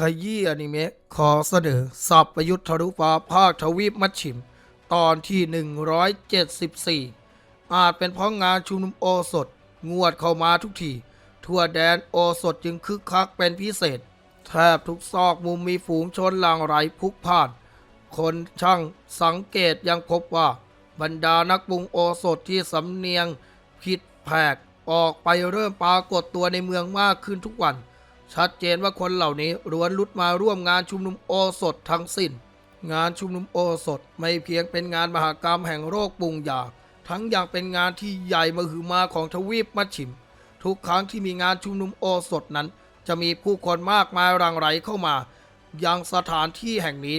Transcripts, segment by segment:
ขยี้อนิเมะขอเสนอสับประยุทธ์ทะลุฟ้าภาคทวีปมัชชิม ตอนที่ 174 อาจเป็นเพราะงานชุมนุมโอสถ งวดเข้ามาทุกที ทั่วแดนโอสถจึงคึกคักเป็นพิเศษ แทบทุกซอกมุมมีฝูงชนหลั่งไหลพลุกพล่าน คนช่างสังเกตยังพบว่า บรรดานักปรุงโอสถที่สำเนียงผิดแผกออกไปเริ่มปรากฏตัวในเมืองมากขึ้นทุกวัน ชัดเจนว่าคนเหล่านี้ล้วนลุดมาร่วมงานชุมนุมโอสถทั้งสิ้น งานชุมนุมโอสถไม่เพียงเป็นงานมหากรรมแห่งโรคปุงยา ทั้งยังเป็นงานที่ใหญ่มหึมาของทวีปมัชชิม ทุกครั้งที่มีงานชุมนุมโอสถนั้น จะมีผู้คนมากมายรังไหลเข้ามา ยังสถานที่แห่งนี้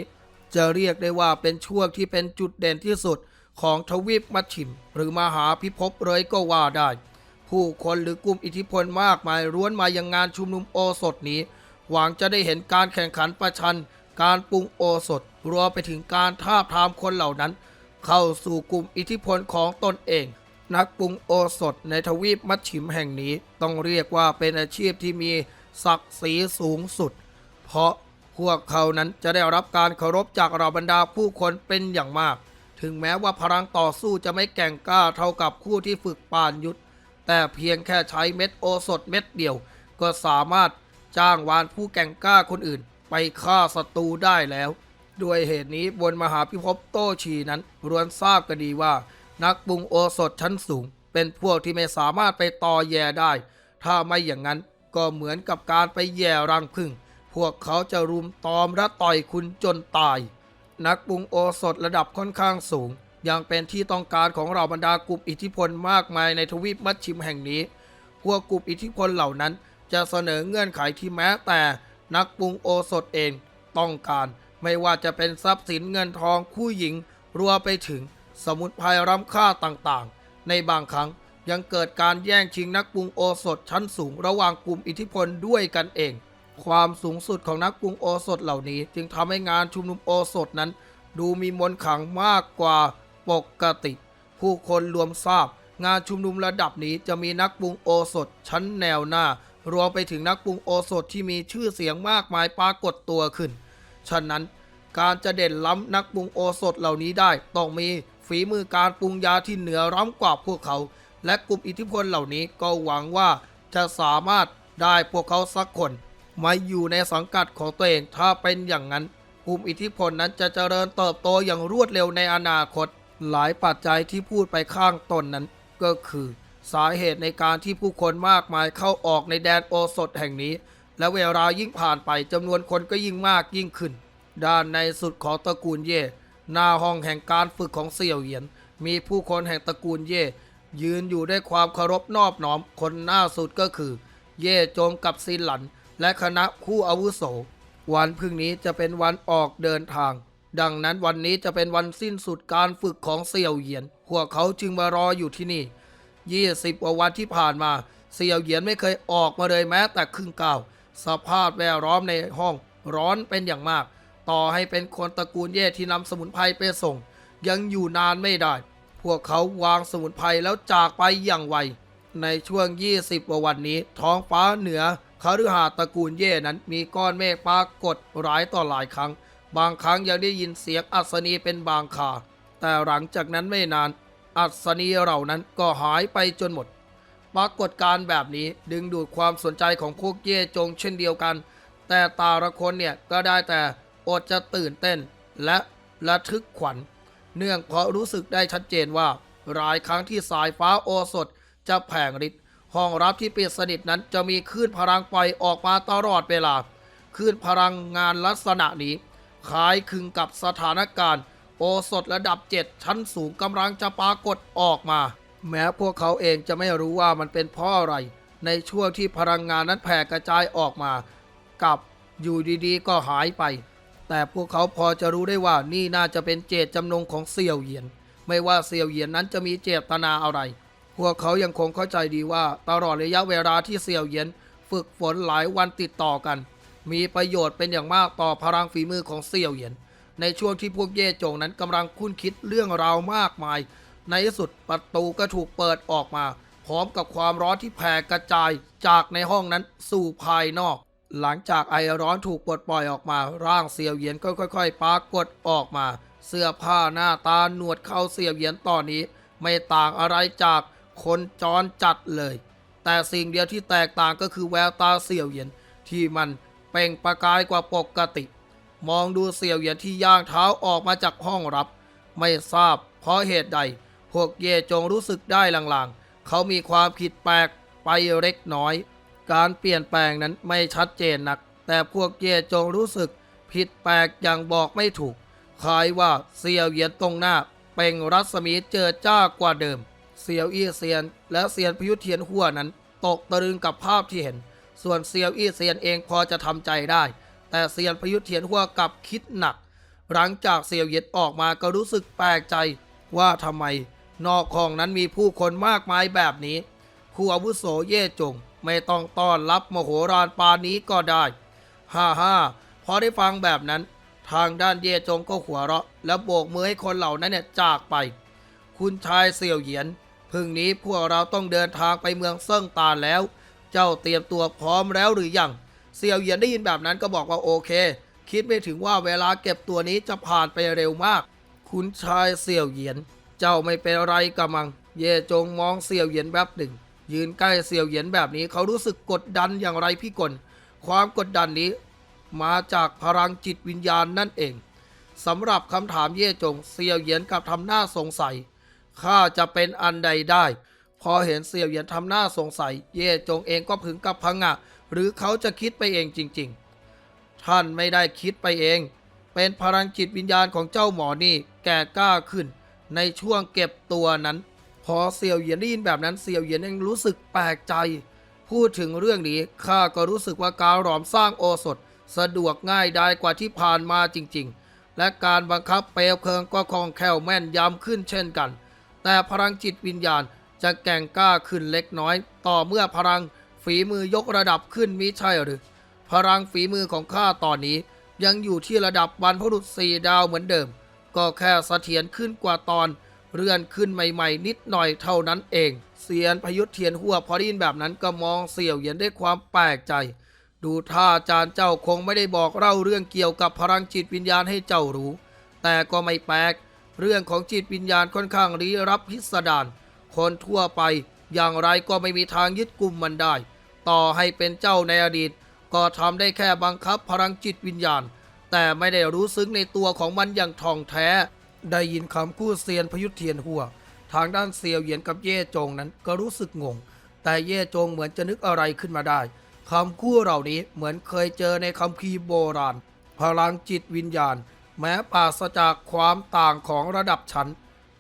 จะเรียกได้ว่าเป็นช่วงที่เป็นจุดเด่นที่สุดของทวีปมัชชิม หรือมหาพิภพเลยก็ว่าได้ ผู้คนหรือกลุ่มอิทธิพลมากมายร้วนมายังงานชุมนุมโอสถนี้ หวังจะได้เห็นการแข่งขันประชัน การปรุงโอสถรวมไปถึงการทาบทามคนเหล่านั้น เข้าสู่กลุ่มอิทธิพลของตนเอง นักปรุงโอสถในทวีปมัชชิมแห่งนี้ ต้องเรียกว่าเป็นอาชีพที่มีศักดิ์ศรีสูงสุด เพราะพวกเขานั้นจะได้รับการเคารพจากเราบรรดาผู้คนเป็นอย่างมาก ถึงแม้ว่าพลังต่อสู้จะไม่แก่งกล้าเท่ากับผู้ที่ฝึกปานยุทธ แต่เพียงแค่ใช้เม็ดโอสถเม็ดเดียว ก็สามารถจ้างวานผู้แก่งกล้าคนอื่น ไปฆ่าศัตรูได้แล้ว ด้วยเหตุนี้บนมหาพิภพโตชีนั้นรวนทราบกันดีว่า นักปรุงโอสถชั้นสูง เป็นพวกที่ไม่สามารถไปต่อแย่ได้ ถ้าไม่อย่างนั้นก็เหมือนกับการไปแย่รังผึ้งพวกเขาจะรุมตอมและต่อยคุณจนตาย นักปรุงโอสถระดับค่อนข้างสูง ยังเป็นที่ต้องการของเราบรรดากลุ่มอิทธิพลมากมายในทวีปมัชชิมแห่งนี้ พวกกลุ่มอิทธิพลเหล่านั้น จะเสนอเงื่อนไขที่แม้แต่นักปรุงโอสถเองต้องการไม่ว่าจะเป็นทรัพย์สินเงินทองผู้หญิงรวมไปถึงสมุนไพรล้ำค่าต่างๆ ในบางครั้งยังเกิดการแย่งชิงนักปรุงโอสถชั้นสูงระหว่างกลุ่มอิทธิพลด้วยกันเอง ความสูงสุดของนักปรุงโอสถเหล่านี้ จึงทำให้งานชุมนุมโอสถนั้น ดูมีมนต์ขังมากกว่า ปกติ ผู้คนรวมทราบ งานชุมนุมระดับนี้จะมีนักปรุงโอสถชั้นแนวหน้า รวมไปถึงนักปรุงโอสถที่มีชื่อเสียงมากมายปรากฏตัวขึ้น ฉะนั้นการจะเด่นล้ำนักปรุงโอสถเหล่านี้ได้ ต้องมีฝีมือการปรุงยาที่เหนือล้ำกว่าพวกเขา และกลุ่มอิทธิพลเหล่านี้ก็หวังว่าจะสามารถได้พวกเขาสักคนมาอยู่ในสังกัดของตัวเองถ้าเป็นอย่างนั้นกลุ่มอิทธิพลนั้นจะเจริญเติบโตอย่างรวดเร็วในอนาคต หลายปัจจัยที่พูดไปข้างต้นนั้นก็คือ สาเหตุในการที่ผู้คนมากมายเข้าออกในแดนโอสถแห่งนี้ และเวลายิ่งผ่านไปจำนวนคนก็ยิ่งมากยิ่งขึ้น ด้านในสุดของตระกูลเย่หน้าห้องแห่งการฝึกของเสี่ยวเหยียน มีผู้คนแห่งตระกูลเย่ยืนอยู่ด้วยความเคารพนอบน้อมคนหน้าสุดก็คือ เย่จงกับซินหลัน และคณะคู่อาวุโส วันพรุ่งนี้จะเป็นวันออกเดินทาง ดังนั้นวันนี้จะเป็นวันสิ้นสุดการฝึกของเสี่ยวเหยียน พวกเขาจึงมารออยู่ที่นี่ 20กว่าวันที่ผ่านมา เสี่ยวเหยียนไม่เคยออกมาเลยแม้แต่ครึ่งก้าว สภาพแวดล้อมในห้องร้อนเป็นอย่างมาก ต่อให้เป็นคนตระกูลเย่ที่นำสมุนไพรไปส่ง ยังอยู่นานไม่ได้ พวกเขาวางสมุนไพรแล้วจากไปอย่างไว ในช่วง 20กว่าวันนี้ ท้องฟ้าเหนือคฤหาสน์ตระกูลเย่นั้นมีก้อนเมฆปรากฏหลายต่อหลายครั้ง บางครั้งยังได้ยินเสียงอัศนีเป็นบางคา แต่หลังจากนั้นไม่นาน อัศนีเหล่านั้นก็หายไปจนหมด ปรากฏการแบบนี้ดึงดูดความสนใจของพวกเย่จงเช่นเดียวกัน แต่ตาละคนเนี่ยก็ได้แต่อดจะตื่นเต้น และระทึกขวัญ เนื่องเพราะรู้สึกได้ชัดเจนว่าหลายครั้งที่สายฟ้าโอสถจะแผงฤทธิ์ห้องรับที่ปิดสนิทนั้นจะมีคลื่นพลังปล่อยออกมาตลอดเวลาคลื่นพลังงานลักษณะนี้ คล้ายคลึงกับสถานการณ์ โอสถระดับ 7 ชั้นสูงกำลังจะปรากฏออกมา แม้พวกเขาเองจะไม่รู้ว่ามันเป็นเพราะอะไร ในช่วงที่พลังงานนั้นแผ่กระจายออกมา กับอยู่ดีๆ ก็หายไป แต่พวกเขาพอจะรู้ได้ว่านี่น่าจะเป็นเจตจำนงของเสี่ยวเหยียน ไม่ว่าเสี่ยวเหยียนนั้นจะมีเจตนาอะไร พวกเขายังคงเข้าใจดีว่าตลอดระยะเวลาที่เสี่ยวเหยียน ฝึกฝนหลายวันติดต่อกัน มีประโยชน์เป็นอย่างมากต่อพลังฝีมือของเสี่ยวเหยียน ในช่วงที่พวกเย่จงนั้นกำลังคุ้นคิดเรื่องราวมากมาย ในที่สุดประตูก็ถูกเปิดออกมา พร้อมกับความร้อนที่แผ่กระจายจากในห้องนั้นสู่ภายนอก หลังจากไอร้อนถูกปลดปล่อยออกมา ร่างเสี่ยวเหยียนก็ค่อย ๆ ปรากฏออกมา เสื้อผ้าหน้าตาหนวดเขาเสี่ยวเหยียนตอนนี้ ไม่ต่างอะไรจากคนจรจัดเลย แต่สิ่งเดียวที่แตกต่างก็คือแววตาเสี่ยวเหยียนที่มัน เปล่งประกายกว่าปกติ มองดูเสี่ยวเหยียนที่ย่างเท้าออกมาจากห้องรับ ไม่ทราบเพราะเหตุใด พวกเย่จงรู้สึกได้ลางๆ เขามีความผิดแปลกไปเล็กน้อย การเปลี่ยนแปลงนั้นไม่ชัดเจนนัก แต่พวกเย่จงรู้สึก ผิดแปลกอย่างบอกไม่ถูกคล้ายว่าเสี่ยวเหยียนตรงหน้าเปล่งรัศมีเจอจ้ากว่าเดิม เสี่ยวอี้เซียน และเซียนพยุทธเทียนหัวนั้น ตกตะลึงกับภาพที่เห็น ส่วนเซียวอี้เซียนเองพอจะทำใจได้ แต่เซียนพยุทธเทียนหัวกับคิดหนัก หลังจากเสี่ยวเหย็นออกมาก็รู้สึกแปลกใจว่าทำไม นอกห้องนั้นมีผู้คนมากมายแบบนี้ ผู้อาวุโสเย่จง ไม่ต้องต้อนรับมโหฬารปานนี้ก็ได้ฮ่าฮ่าพอได้ฟังแบบนั้น ทางด้านเย่จงก็หัวเราะ แล้วโบกมือให้คนเหล่านั้นเนี่ยจากไป คุณชายเสี่ยวเหยียนพึ่งนี้พวกเราต้องเดินทางไปเมืองเซิ่งตานแล้ว เจ้าเตรียมตัวพร้อมแล้วหรือยังเสี่ยวเหยียนได้ยินแบบนั้นก็บอกว่าโอเค คิดไม่ถึงว่าเวลาเก็บตัวนี้จะผ่านไปเร็วมาก คุณชายเสี่ยวเหยียน เจ้าไม่เป็นไรกะมัง เย่จงมองเสี่ยวเหยียนแบบหนึ่ง ยืนใกล้เสี่ยวเหยียนแบบนี้เขารู้สึกกดดันอย่างไรพี่กลความกดดันนี้ มาจากพลังจิตวิญญาณนั่นเองสำหรับคำถามเย่จงเสี่ยวเหยียนกลับทำหน้าสงสัยข้าจะเป็นอันใดได้ พอเห็นเสี่ยวเหยียนทำหน้าสงสัย เย่จงเองก็พึงกับพังงะหรือเขาจะคิดไปเองจริง ๆ ท่านไม่ได้คิดไปเอง เป็นพลังจิตวิญญาณของเจ้าหมอนี่แก่กล้าขึ้น ในช่วงเก็บตัวนั้น พอเสี่ยวเหยียนได้ยินแบบนั้นเสี่ยวเหยียนเองรู้สึกแปลกใจ พูดถึงเรื่องนี้ข้าก็รู้สึกว่าการหลอมสร้างโอสถ สะดวกง่ายได้กว่าที่ผ่านมาจริง ๆ และการบังคับเปลวเพลิงก็คล่องแคล่วแม่นยำขึ้นเช่นกัน แต่พลังจิตวิญญาณ จะแก่งกล้าขึ้นเล็กน้อย ต่อเมื่อพลังฝีมือยกระดับขึ้นมิใช่หรือ พลังฝีมือของข้าตอนนี้ ยังอยู่ที่ระดับบรรพบุรุษสี่ดาวเหมือนเดิม ก็แค่เสถียรขึ้นกว่าตอนเลื่อนขึ้นใหม่ๆ นิดหน่อยเท่านั้นเอง เสียนพยุทธเทียนหัวพอได้ยินแบบนั้นก็มองเสี่ยวเหยียนด้วยความแปลกใจ ดูท่าอาจารย์เจ้าคงไม่ได้บอกเล่าเรื่องเกี่ยวกับพลังจิตวิญญาณให้เจ้ารู้ แต่ก็ไม่แปลก เรื่องของจิตวิญญาณค่อนข้างลี้รับพิสดาร คนทั่วไป อย่างไรก็ไม่มีทางยึดกลุ่มมันได้ ต่อให้เป็นเจ้าในอดีต ก็ทำได้แค่บังคับพลังจิตวิญญาณ แต่ไม่ได้รู้ซึ้งในตัวของมันอย่างท่องแท้ ได้ยินคำคู่เซียนพยุทธเทียนหัว ทางด้านเซียวเหยียนกับเย่จงนั้นก็รู้สึกงง แต่เย่จงเหมือนจะนึกอะไรขึ้นมาได้คำคู่เหล่านี้เหมือนเคยเจอในคัมภีโบราณ พลังจิตวิญญาณ แม้ปราศจากความต่างของระดับชั้น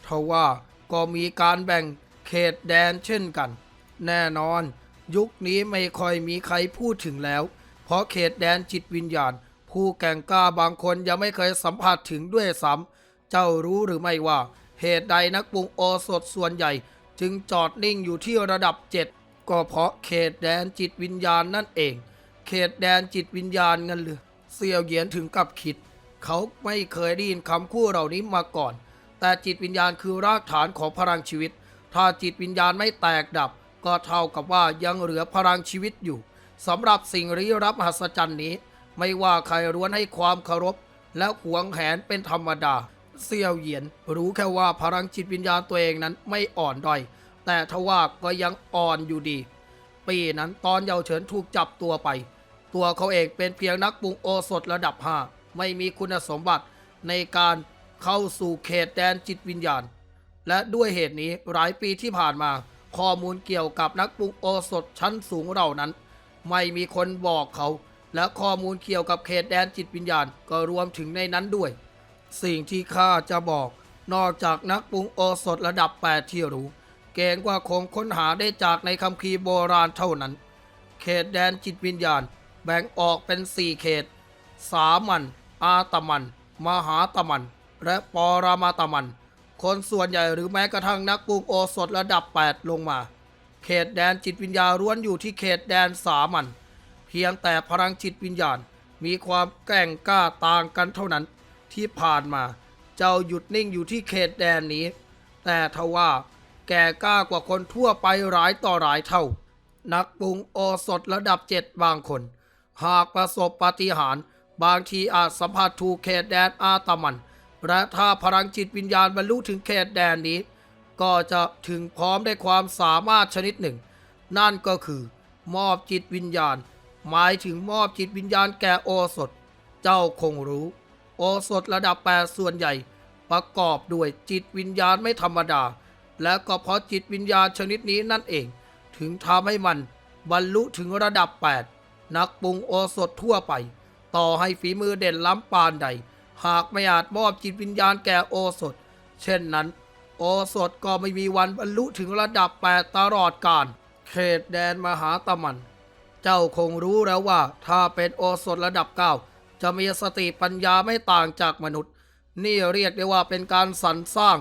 ทว่าก็มีการแบ่ง เขตแดนเช่นกัน แน่นอน ยุคนี้ไม่ค่อยมีใครพูดถึงแล้ว เพราะเขตแดนจิตวิญญาณ ผู้แก่งกล้าบางคนยังไม่เคยสัมผัสถึงด้วยซ้ำเจ้ารู้หรือไม่ว่า เหตุใดนักปรุงโอสถส่วนใหญ่ จึงจอดนิ่งอยู่ที่ระดับเจ็ดก็เพราะเขตแดนจิตวิญญาณนั่นเอง เขตแดนจิตวิญญาณงั้นหรือเสี่ยวเหยียนถึงกับคิด เขาไม่เคยได้ยินคำคู่เหล่านี้มาก่อน แต่จิตวิญญาณคือรากฐานของพลังชีวิต ถ้าจิตวิญญาณไม่แตกดับ ก็เท่ากับว่ายังเหลือพลังชีวิตอยู่สำหรับสิ่งลี้ลับมหัศจรรย์นี้ ไม่ว่าใครร้วนให้ความเคารพ และหวงแหนเป็นธรรมดาเสี่ยวเหยียน รู้แค่ว่าพลังจิตวิญญาณตัวเองนั้นไม่อ่อนด้อย แต่ทว่าก็ยังอ่อนอยู่ดี ปีนั้นตอนเยาวเฉินถูกจับตัวไป ตัวเขาเองเป็นเพียงนักปรุงโอสถระดับ 5 ไม่มีคุณสมบัติในการเข้าสู่เขตแดนจิตวิญญาณ และด้วยเหตุนี้หลายปีที่ผ่านมา ข้อมูลเกี่ยวกับนักปรุงโอสถชั้นสูงเหล่านั้น ไม่มีคนบอกเขา และข้อมูลเกี่ยวกับเขตแดนจิตวิญญาณก็รวมถึงในนั้นด้วย สิ่งที่ข้าจะบอก นอกจากนักปรุงโอสถระดับ8ที่รู้เกรงว่าคงค้นหาได้จากในคัมภีร์โบราณเท่านั้น เขตแดนจิตวิญญาณ แบ่งออกเป็น 4 เขต สามัญอาตมัน มหาตมัน และปรามาตมัน คนส่วนใหญ่หรือแม้กระทั่งนักปรุงโอสถระดับ 8 ลงมา เขตแดนจิตวิญญาณล้วนอยู่ที่เขตแดนสามัญเพียงแต่พลังจิตวิญญาณ มีความแกร่งกล้าต่างกันเท่านั้นที่ผ่านมา เจ้าหยุดนิ่งอยู่ที่เขตแดนนี้ แต่ทว่าแก่กล้ากว่าคนทั่วไปหลายต่อหลายเท่า นักปรุงโอสถระดับเจ็ดบางคน หากประสบปาฏิหารย์บางทีอาจสัมผัสถูกเขตแดนอาตมัน และถ้าพลังจิตวิญญาณบรรลุถึงเขตแดนนี้ ก็จะถึงพร้อมได้ความสามารถชนิดหนึ่ง นั่นก็คือ มอบจิตวิญญาณ หมายถึงมอบจิตวิญญาณแก่โอสถ เจ้าคงรู้ โอสถระดับแปดส่วนใหญ่ ประกอบด้วยจิตวิญญาณไม่ธรรมดา และก็เพราะจิตวิญญาณชนิดนี้นั่นเอง ถึงทำให้มันบรรลุถึงระดับ 8 นักปรุงโอสถทั่วไป ต่อให้ฝีมือเด่นล้ำปานใด หากไม่อาจมอบจิตวิญญาณแก่โอสถ เช่นนั้น โอสถก็ไม่มีวันบรรลุถึงระดับ8ตลอดกาลเขตแดนมหาตะมัน เจ้าคงรู้แล้วว่า ถ้าเป็นโอสถระดับ9จะมีสติปัญญาไม่ต่างจากมนุษย์ นี่เรียกได้ว่าเป็นการสรรสร้าง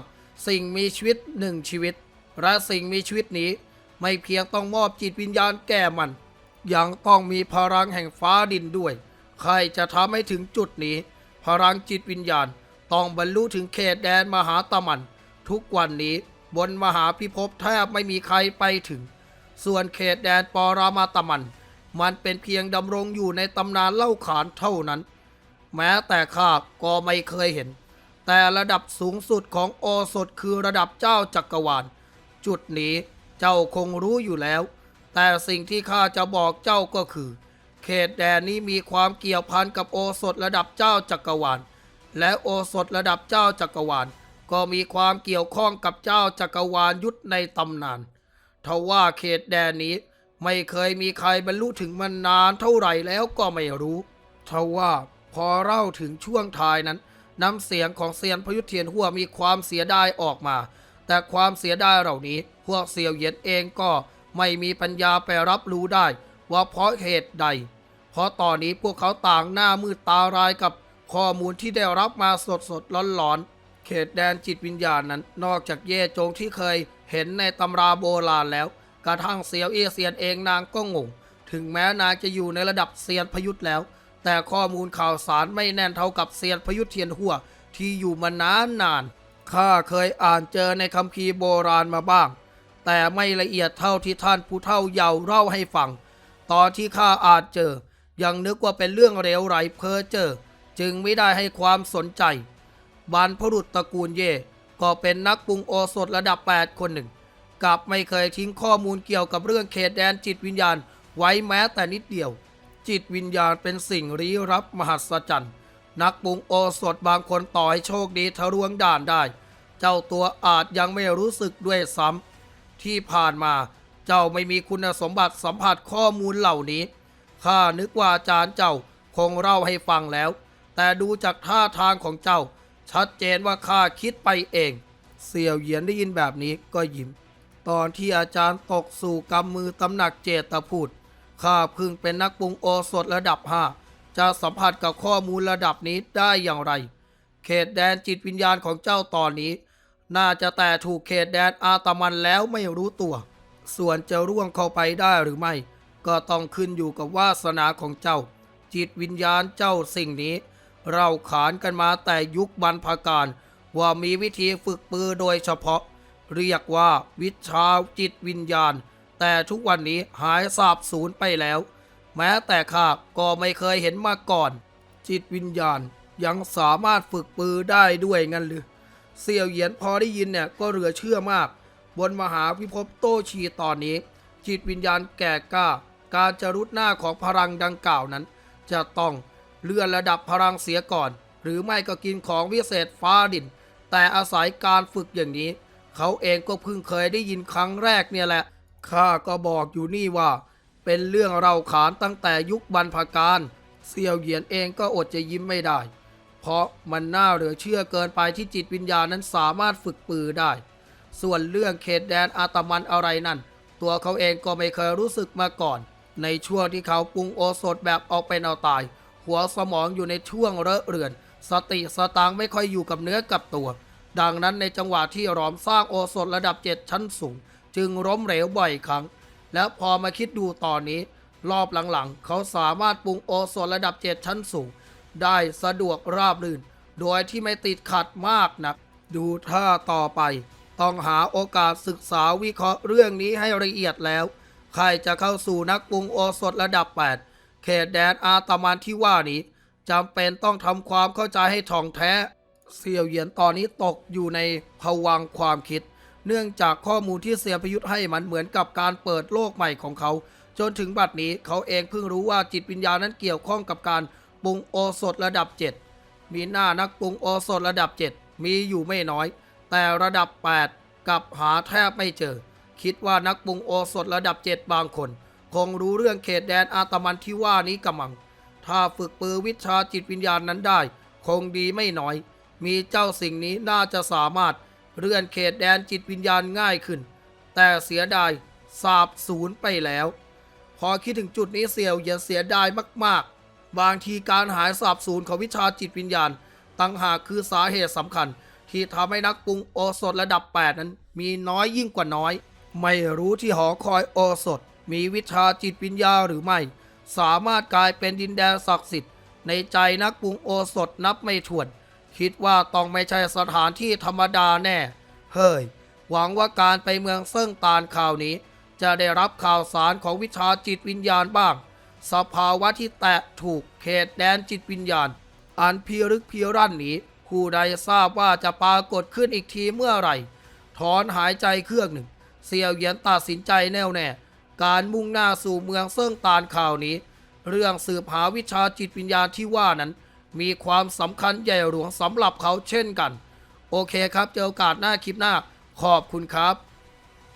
สิ่งมีชีวิตหนึ่งชีวิต และสิ่งมีชีวิตนี้ ไม่เพียงต้องมอบจิตวิญญาณแก่มัน ยังต้องมีพลังแห่งฟ้าดินด้วย ใครจะทำให้ถึงจุดนี้ พลังจิตวิญญาณต้องบรรลุถึงเขตแดนมหาตะมัน ทุกวันนี้บนมหาพิภพแทบไม่มีใครไปถึง ส่วนเขตแดนปรามาตะมัน มันเป็นเพียงดำรงอยู่ในตำนานเล่าขานเท่านั้น แม้แต่ข้าก็ไม่เคยเห็น แต่ระดับสูงสุดของโอสถคือระดับเจ้าจักรวาล จุดนี้เจ้าคงรู้อยู่แล้ว แต่สิ่งที่ข้าจะบอกเจ้าก็คือ เขตแดนนี้มีความเกี่ยวพันกับโอสถระดับเจ้าจักรวาล และโอสถระดับเจ้าจักรวาล ก็มีความเกี่ยวข้องกับเจ้าจักรวาลยุทธในตำนานทว่าเขตแดนนี้ไม่เคยมีใครบรรลุถึงมันนานเท่าไหร่แล้วก็ไม่รู้ทว่าพอเล่าถึงช่วงท้ายนั้นน้ำเสียงของเซียนพยุทธเทียนหัวมีความเสียดายออกมา แต่ความเสียดายเหล่านี้ พวกเสียวเยียนเองก็ไม่มีปัญญาไปรับรู้ได้ ว่าเพราะเหตุใด เพราะตอนนี้พวกเขาต่างหน้ามืดตารายกับข้อมูลที่ได้รับมาสดสดร้อนร้อนๆ เขตแดนจิตวิญญาณนั้น นอกจากเย่จงที่เคยเห็นในตำราโบราณแล้ว กระทั่งเซียวเอเซียนเองนางก็งง ถึงแม้นางจะอยู่ในระดับเซียนพยุทธแล้ว แต่ข้อมูลข่าวสารไม่แน่นเท่ากับเซียนพยุทธเทียนหัวที่อยู่มานานนานข้าเคยอ่านเจอในคัมภีร์โบราณมาบ้าง แต่ไม่ละเอียดเท่าที่ท่านผู้เฒ่าเยาว์เล่าให้ฟัง ตอนที่ข้าอานเจอ ยังนึกว่าเป็นเรื่องเลวไหลเพ้อเจอ จึงไม่ได้ให้ความสนใจบรรพบุรุษตระกูลเย่ก็เป็นนักปรุงโอสถระดับ 8 คนหนึ่งกลับไม่เคยทิ้งข้อมูลเกี่ยวกับเรื่องเขตแดนจิตวิญญาณไว้แม้แต่นิดเดียว จิตวิญญาณเป็นสิ่งลี้ลับมหัศจรรย์ นักปรุงโอสถบางคนต่อให้โชคดีทะลวงด่านได้ เจ้าตัวอาจยังไม่รู้สึกด้วยซ้ำที่ผ่านมา เจ้าไม่มีคุณสมบัติสัมผัสข้อมูลเหล่านี้ ข้านึกว่าอาจารย์เจ้าคงเล่าให้ฟังแล้ว แต่ดูจากท่าทางของเจ้า ชัดเจนว่าข้าคิดไปเอง เสี่ยวเหยียนได้ยินแบบนี้ก็ยิ้ม ตอนที่อาจารย์ตกสู่กำมือตำหนักเจตพูด ข้าพิ่งเป็นนักปรุงโอสถระดับห้าจะสัมผัสกับข้อมูลระดับนี้ได้อย่างไร เขตแดนจิตวิญญาณของเจ้าตอนนี้ น่าจะแต่ถูกเขตแดนอาตมันแล้วไม่รู้ตัว ส่วนจะร่วงเข้าไปได้หรือไม่ ก็ต้องขึ้นอยู่กับวาสนาของเจ้า จิตวิญญาณเจ้าสิ่งนี้ เราขานกันมาแต่ยุคบรรพการ ว่ามีวิธีฝึกปือโดยเฉพาะ เรียกว่าวิชาจิตวิญญาณ แต่ทุกวันนี้หายสาบสูญไปแล้ว แม้แต่ข้าก็ไม่เคยเห็นมาก่อน จิตวิญญาณยังสามารถฝึกปือได้ด้วยงั้นหรือเสี่ยวเหยียนพอได้ยินเนี่ยก็เหลือเชื่อมาก บนมหาพิภพโตชีตอนนี้ จิตวิญญาณแก่กล้า การจะรุดหน้าของพลังดังกล่าวนั้น จะต้องเลื่อนระดับพลังเสียก่อน หรือไม่ก็กินของวิเศษฟ้าดิน แต่อาศัยการฝึกอย่างนี้ เขาเองก็เพิ่งเคยได้ยินครั้งแรกเนี่ยแหละข้าก็บอกอยู่นี่ว่า เป็นเรื่องเราขานตั้งแต่ยุคบรรพการเสี่ยวเหยียนเองก็อดจะยิ้มไม่ได้ เพราะมันน่าเหลือเชื่อเกินไปที่จิตวิญญาณนั้นสามารถฝึกปือได้ ส่วนเรื่องเขตแดนอาตมันอะไรนั่น ตัวเขาเองก็ไม่เคยรู้สึกมาก่อน ในช่วงที่เขาปรุงโอสถแบบเอาเป็นเอาตาย หัวสมองอยู่ในช่วงเลอะเรือน สติสตางไม่ค่อยอยู่กับเนื้อกับตัว ดังนั้นในจังหวะที่หลอมสร้างโอสถระดับเจ็ดชั้นสูง จึงล้มเหลวบ่อยครั้ง แล้วพอมาคิดดูตอนนี้ รอบหลังๆ เขาสามารถปรุงโอสถระดับเจ็ดชั้นสูง ได้สะดวกราบรื่น โดยที่ไม่ติดขัดมากนักดูท่าต่อไป ต้องหาโอกาสศึกษาวิเคราะห์เรื่องนี้ให้ละเอียดแล้วใครจะเข้าสู่นักปรุงโอสถระดับ 8 เขตแดนอาตมันที่ว่านี้จำเป็นต้องทำความเข้าใจให้ท่องแท้ เสี่ยวเหยียนตอนนี้ตกอยู่ในภวังความคิด เนื่องจากข้อมูลที่เสียพยุทธ์ให้มันเหมือนกับการเปิดโลกใหม่ของเขา จนถึงบัดนี้เขาเองเพิ่งรู้ว่าจิตวิญญาณนั้นเกี่ยวข้องกับการปรุงโอสถระดับ 7 มีหน้านักปรุงโอสถระดับ 7 มีอยู่ไม่น้อย แต่ระดับ 8 กับหาแทบไม่เจอ คิดว่านักปรุงโอสถระดับ 7 บางคน คงรู้เรื่องเขตแดนอาตมันที่ว่านี้กำมัง ถ้าฝึกปือวิชาจิตวิญญาณนั้นได้ คงดีไม่น้อย มีเจ้าสิ่งนี้น่าจะสามารถเลื่อนเขตแดนจิตวิญญาณง่ายขึ้น แต่เสียดายสาบสูญไปแล้ว พอคิดถึงจุดนี้เสี่ยวเหยียนเสียดายมาก ๆ บางทีการหายสาบสูญของวิชาจิตวิญญาณตั้งหากคือสาเหตุสำคัญ ที่ทำให้นักปรุงโอสถระดับ 8 นั้น มีน้อยยิ่งกว่าน้อย ไม่รู้ที่หอคอยโอสถ มีวิชาจิตวิญญาหรือไม่ สามารถกลายเป็นดินแดนศักดิ์สิทธิ์ ในใจนักปรุงโอสถนับไม่ถ้วน คิดว่าต้องไม่ใช่สถานที่ธรรมดาแน่ เฮ้ย หวังว่าการไปเมืองเซิ่งตานข่าวนี้ จะได้รับข่าวสารของวิชาจิตวิญญาณบ้าง สภาวะที่แตะถูกเขตแดนจิตวิญญาณ อันพิรึกพิรั่นนี้ ผู้ใดทราบว่าจะปรากฏขึ้นอีกทีเมื่อไหร่ ถอนหายใจเครื่องหนึ่ง เสี่ยวเหยียนตัดสินใจแน่วแน่ การมุ่งหน้าสู่เมืองเซิ่งตานข่าวนี้ เรื่องสืบหาวิชาจิตวิญญาณที่ว่านั้น มีความสำคัญใหญ่หลวงสำหรับเขาเช่นกัน โอเคครับเจอโอกาสหน้าคลิปหน้า ขอบคุณครับ